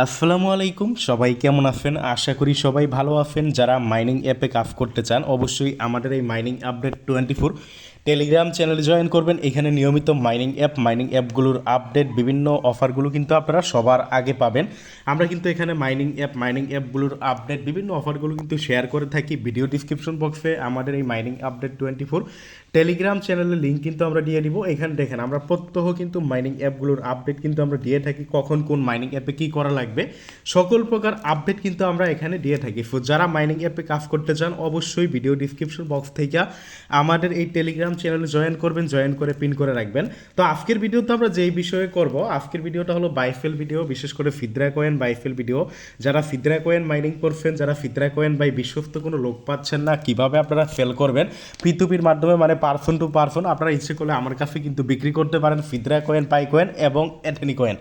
আসসালামু আলাইকুম। সবাই কেমন আছেন? আশা করি সবাই ভালো আছেন। যারা মাইনিং অ্যাপে কাজ করতে চান, অবশ্যই আমাদের এই mining update twenty four Telegram চ্যানেলে জয়েন করবেন। এখানে নিয়মিত মাইনিং অ্যাপ, মাইনিং অ্যাপগুলোর আপডেট, বিভিন্ন অফারগুলো কিন্তু আপনারা সবার আগে পাবেন। আমরা কিন্তু এখানে মাইনিং অ্যাপ, মাইনিং অ্যাপগুলোর আপডেট, বিভিন্ন অফারগুলো কিন্তু শেয়ার করে থাকি। ভিডিও ডিসক্রিপশন বক্সে আমাদের এই mining update twenty four Telegram চ্যানেলের লিঙ্ক কিন্তু আমরা দিয়ে দিব। এখানে দেখেন, আমরা প্রত্যহ কিন্তু মাইনিং অ্যাপগুলোর আপডেট কিন্তু আমরা দিয়ে থাকি। কখন কোন মাইনিং অ্যাপে কী করা লাগবে? সকল প্রকার আপডেট কিন্তু আমরা এখানে দিয়ে থাকি। যারা মাইনিং অ্যাপে কাজ করতে চান, অবশ্যই ভিডিও ডিসক্রিপশন বক্স থেকে আমাদের এই টেলিগ্রাম চ্যানেলে জয়েন করবেন জয়েন করে পিন করে রাখবেন। তো আজকের ভিডিওতে আমরা যেই বিষয়ে করব, আজকের ভিডিওটা হলো বাইফেল ভিডিও বিশেষ করে ফিদ্রা কয়েন বাইফেল ভিডিও যারা ফিদ্রা কয়েন মাইনিং করছেন, যারা ফিদ্রা কয়েন বাই বিশ্বস্ত কোনো লোক পাচ্ছেন না, কীভাবে আপনারা সেল করবেন পৃথিবীর মাধ্যমে মানে পার্সন টু পার্সন আপনারা ইচ্ছে করলে আমার কাছে কিন্তু বিক্রি করতে পারেন ফিদ্রা কয়েন পাই কয়েন এবং এথেনি কয়েন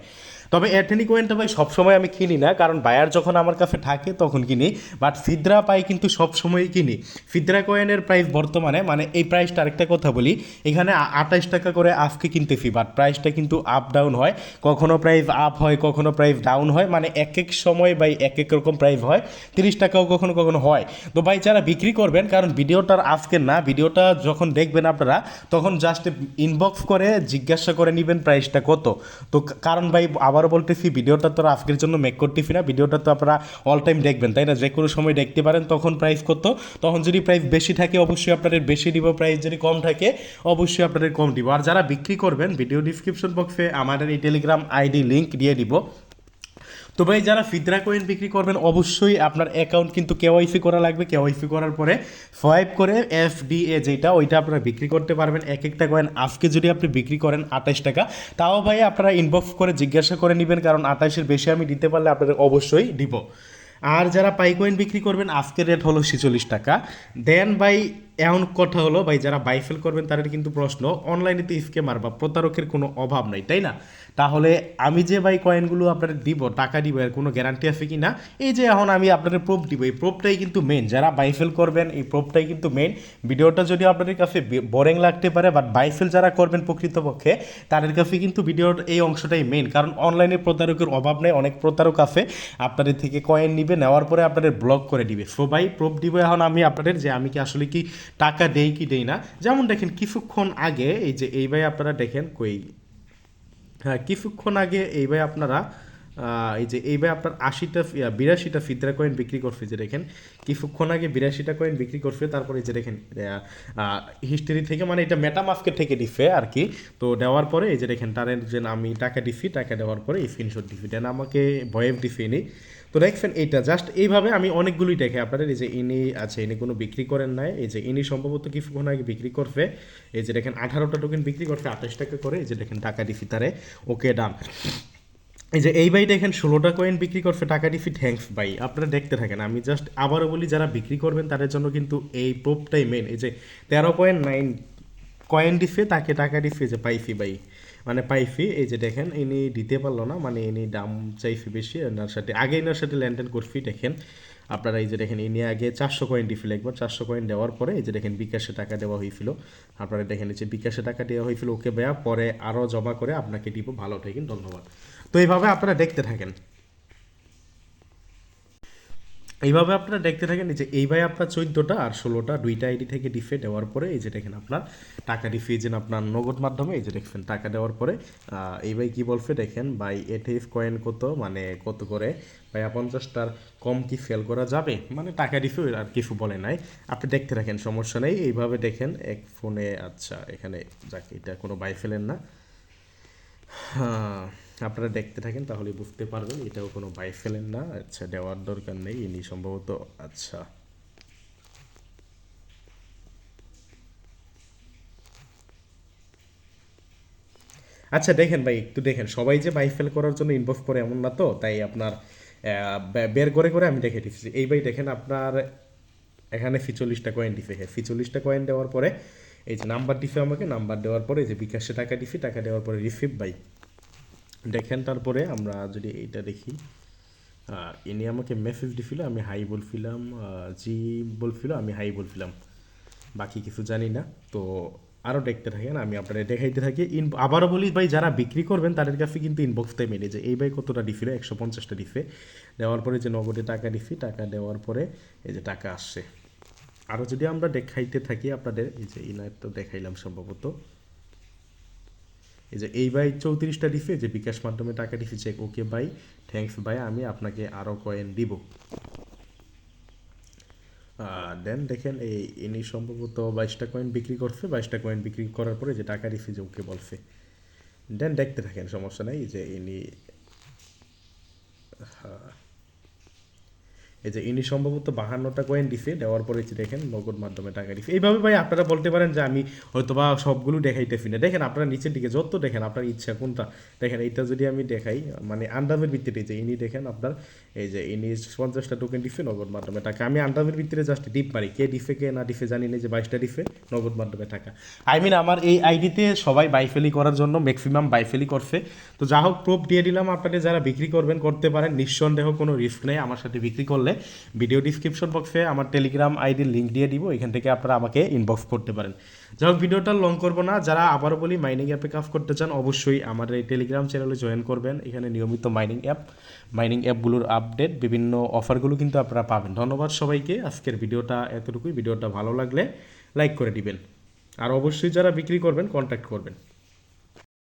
তবে এথেনি কয়েনটা ভাই সবসময় আমি কিনি না, কারণ বায়ার যখন আমার কাছে থাকে তখন কিনি বাট ফিদ্রা পাই কিন্তু সবসময়ই কিনি। ফিদ্রা কয়েনের প্রাইস বর্তমানে মানে এই প্রাইসটা আরেকটা কথা বলি, এখানে আঠাইশ টাকা করে আজকে কিনতেছি বাট প্রাইসটা কিন্তু আপ ডাউন হয়। কখনো প্রাইস আপ হয়, কখনো প্রাইস ডাউন হয় মানে এক এক সময় বাই এক এক রকম প্রাইস হয়। তিরিশ টাকাও কখনো কখনো হয়। তো ভাই যারা বিক্রি করবেন, কারণ ভিডিওটার আজকে না, ভিডিওটা যখন দেখবেন আপনারা, তখন জাস্ট ইনবক্স করে জিজ্ঞাসা করে নেবেন প্রাইসটা কত। তো কারণ ভাই আবারও বলতেছি, ভিডিওটা তো আজকের জন্য মেক করতেছি না। ভিডিওটা তো আপনারা অল টাইম দেখবেন, তাই না? যে কোনো সময় দেখতে পারেন, তখন প্রাইস কত? তখন যদি প্রাইস বেশি থাকে, অবশ্যই আপনাদের বেশি দিব। প্রাইস যদি কম থাকে, অবশ্যই আপনাদের কম দিব। আর যারা বিক্রি করবেন ভিডিও ডিসক্রিপশন বক্সে আমাদের এই টেলিগ্রাম আইডি লিঙ্ক দিয়ে দিব। তো ভাই, যারা ফিদরা কয়েন বিক্রি করবেন, অবশ্যই আপনার অ্যাকাউন্ট কিন্তু কেওয়াইসি করা লাগবে। কেওয়াইসি করার পরে সোয়াইপ করে এফ ডি এ যেটা, ওইটা আপনারা বিক্রি করতে পারবেন। এক একটা কয়েন আজকে যদি আপনি বিক্রি করেন আঠাশ টাকা। তাও ভাই, আপনারা ইনবক্স করে জিজ্ঞাসা করে নেবেন, কারণ আঠাশের বেশি আমি দিতে পারলে আপনাদের অবশ্যই দিব। আর যারা পাই কয়েন বিক্রি করবেন, আজকের রেট হলো ছেচল্লিশ টাকা। দেন বাই এমন কথা হলো, ভাই, যারা বাইফেল করবেন তাদের কিন্তু প্রশ্ন অনলাইনে তো স্কেমার বা প্রতারকের কোনো অভাব নাই, তাই না? তাহলে আমি যে, ভাই কয়েনগুলো আপনাদের দিব, টাকা দিব, এর কোনো গ্যারান্টি আছে কি না এই যে, এখন আমি আপনাদের প্রোপ দিব, এই প্রোপটাই কিন্তু মেন যারা বাইফেল করবেন, এই প্রোপটাই কিন্তু মেন ভিডিওটা যদি আপনাদের কাছে বোরিং লাগতে পারে বাট বাইফেল যারা করবেন প্রকৃতপক্ষে, তাদের কাছে কিন্তু ভিডিওর এই অংশটাই মেন কারণ অনলাইনে প্রতারকের অভাব নেই, অনেক প্রতারক আছে, আপনাদের থেকে কয়েন নিবে, নেওয়ার পরে আপনাদের ব্লক করে দিবে। সো ভাই প্রোপ দিব এখন আমি আপনাদের যে, আমি কি আসলে কি টাকা দেই কি দেই না? যেমন দেখেন, কিছুক্ষণ আগে, এই যে, এই ভাই আপনারা দেখেন কই? হ্যাঁ কিছুক্ষণ আগে এই ভাই আপনারা এই যে এই ভাই আপনার আশিটা বিরাশিটা ফিদরা কয়েন বিক্রি করছে যে দেখেন, কিছুক্ষণ আগে বিরাশিটা কয়েন বিক্রি করছে তারপরে যে দেখেন হিস্ট্রি থেকে মানে এটা মেটামাস্কের থেকে দিছে আর কি। তো দেওয়ার পরে এই যে দেখেন, তারের যে আমি টাকা দিছি টাকা দেওয়ার পরে এই স্ক্রিনশট দিছি দেন আমাকে ভয়েস দিছে ইনি তো দেখছেন, এইটা জাস্ট এইভাবে আমি অনেকগুলোই দেখে আপনাদের, এই যে ইনি আছে, ইনি কোনো বিক্রি করেন নাই। এই যে ইনি সম্ভবত কিছুক্ষণ আগে বিক্রি করছে এই যে দেখেন, আঠারোটা টোকেন বিক্রি করছে আঠাশ টাকা করে, এই যে দেখেন, টাকা দিছি তারে। ওকে ডান এই যে এই বাই দেখেন ষোলোটা কয়েন বিক্রি করছে টাকা দিছি থ্যাঙ্কস বাই আপনারা দেখতে থাকেন, আমি জাস্ট আবারও বলি, যারা বিক্রি করবেন তাদের জন্য কিন্তু এই প্রোপটাই মেন এই যে তেরো পয়েন্ট নাইন কয়েন ডিফে তাকে টাকা দিছে যে পাইফি বাই মানে পাইছি এই যে দেখেন, ইনি দিতে পারল না মানে ইনি দাম চাইছি বেশি এনার সাথে আগে এনার সাথে লেনদেন করছি দেখেন। আপনারা এই যে দেখেন, ইনি আগে চারশো কয়েন দিছিল একবার চারশো কয়েন দেওয়ার পরে এই যে দেখেন, বিকাশে টাকা দেওয়া হয়েছিল। আপনারা দেখেন, এই যে বিকাশে টাকা দেওয়া হয়েছিল, ওকে বেয়া পরে আরও জমা করে আপনাকে দিব, ভালো থাকেন, ধন্যবাদ। তো এইভাবে আপনারা দেখতে থাকেন। এইভাবে আপনারা দেখতে থাকেন এই যে এইভাবে আপনার চোদ্দোটা আর ষোলোটা, দুইটা আইডি থেকে ডিফে দেওয়ার পরে এই যে দেখেন আপনার টাকা ডিফিয়েছেন আপনার নগদ মাধ্যমে এই যে দেখছেন টাকা দেওয়ার পরে এই ভাই কী বলছে দেখেন বাই এটিএফ কয়েন কত? মানে কত করে? ভাই পঞ্চাশটার কম কি ফেল করা যাবে? মানে টাকা ডিফে আর কিছু বলে নাই। আপনি দেখতে থাকেন, সমস্যা নেই। এইভাবে দেখেন এক ফোনে আচ্ছা এখানে যাক, এটা কোনো বাই ফেলেন না। হ্যাঁ। আপনারা দেখতে থাকেন, তাহলে বুঝতে পারবেন এটাও কোনো বাই ফেলেন না। আচ্ছা দেওয়ার দরকার নেই, ইনি সম্ভবত আচ্ছা। আচ্ছা দেখেন ভাই, একটু দেখেন। সবাই যে বাই ফেল করার জন্য ইনবক্স করে এমন না তো, তাই আপনার বের করে করে আমি দেখে দিচ্ছি। এই ভাই দেখেন, আপনার এখানে ফিচল্লিশটা কয়েন দিছে। হ্যাঁ ফিচল্লিশটা কয়েন দেওয়ার পরে, এই যে নাম্বার দিছে আমাকে নাম্বার দেওয়ার পরে এই যে বিকাশে টাকা দিছি, টাকা দেওয়ার পরে রিসিভ বাই দেখেন তারপরে আমরা যদি এইটা দেখি ইনি আমাকে মেসেজ দিছিল, আমি হাই বলছিলাম জি বলছিল, আমি হাই বলছিলাম। বাকি কিছু জানি না। তো আরও দেখতে থাকেন, আমি আপনাদের দেখাইতে থাকি। ইন, আবারও বলি ভাই, যারা বিক্রি করবেন, তাদের কাছে কিন্তু ইনবক্সটাই মেলে যে এই ভাই কতটা ডিফি একশো পঞ্চাশটা ডিফে দেওয়ার পরে যে নগদে টাকা ডিফি টাকা দেওয়ার পরে এই যে টাকা আসছে। আরও যদি আমরা দেখাইতে থাকি, আপনাদের, এই যে ইনার তো দেখাইলাম সম্ভবত। এই যে এই ভাই চৌত্রিশটা ডিফে, যে বিকাশ মাধ্যমে টাকা ডিফি চেক ওকে ভাই থ্যাঙ্কস ভাই আমি আপনাকে আরও কয়েন দিব দেন দেখেন এই, ইনি সম্ভবত বাইশটা কয়েন বিক্রি করছে, বাইশটা কয়েন বিক্রি করার পরে যে টাকা রিফিজ ওকে বলছে দেন দেখতে থাকেন, সমস্যা নাই যে ইনি হ্যাঁ। এই যে ইনি সম্ভবত বাহান্নটা কয়েন দিছে, দেওয়ার পরে দেখেন নগদ মাধ্যমে টাকা দিছে। এইভাবে ভাই আপনারা বলতে পারেন যে আমি হয়তো বা সবগুলো দেখাইতেছি না। দেখেন আপনারা নিচের দিকে যত দেখেন, আপনার ইচ্ছা কোনটা? দেখেন, এইটা যদি আমি দেখাই মানে আন্ডামের ভিত্তিতে যে ইনি দেখেন আপনার, এই যে ইনি পঞ্চাশটা টোকেন দিছে নগদ মাধ্যমে টাকা। আমি আন্ডামের ভিত্তিতে জাস্ট ডিপ মারি। কে ডিফে কে না ডিফে জানি না যে বাইশটা ডিফে নগদ মাধ্যমে টাকা। আই মিন আমার এই আইডিতে সবাই বাইফেলি করার জন্য ম্যাক্সিমাম বাইফেলি করছে। তো যা হোক প্রুফ দিয়ে দিলাম আপনাদের, যারা বিক্রি করবেন, করতে পারেন। নিঃসন্দেহ কোনো রিস্ক নেই, আমার সাথে বিক্রি করলে। ভিডিও ডিসক্রিপশন বক্সে আমার টেলিগ্রাম আইডির লিঙ্ক দিয়ে দিব, এখান থেকে আপনারা আমাকে ইনবক্স করতে পারেন। যাই হোক ভিডিওটা লং করব না। যারা আবারও বলি মাইনিং অ্যাপে কাজ করতে চান, অবশ্যই আমার এই টেলিগ্রাম চ্যানেলে জয়েন করবেন। এখানে নিয়মিত মাইনিং অ্যাপ মাইনিং অ্যাপগুলোর আপডেট বিভিন্ন অফারগুলো কিন্তু আপনারা পাবেন। ধন্যবাদ সবাইকে। আজকের ভিডিওটা এতটুকুই। ভিডিওটা ভালো লাগলে লাইক করে দিবেন। আর অবশ্যই যারা বিক্রি করবেন কন্ট্যাক্ট করবেন।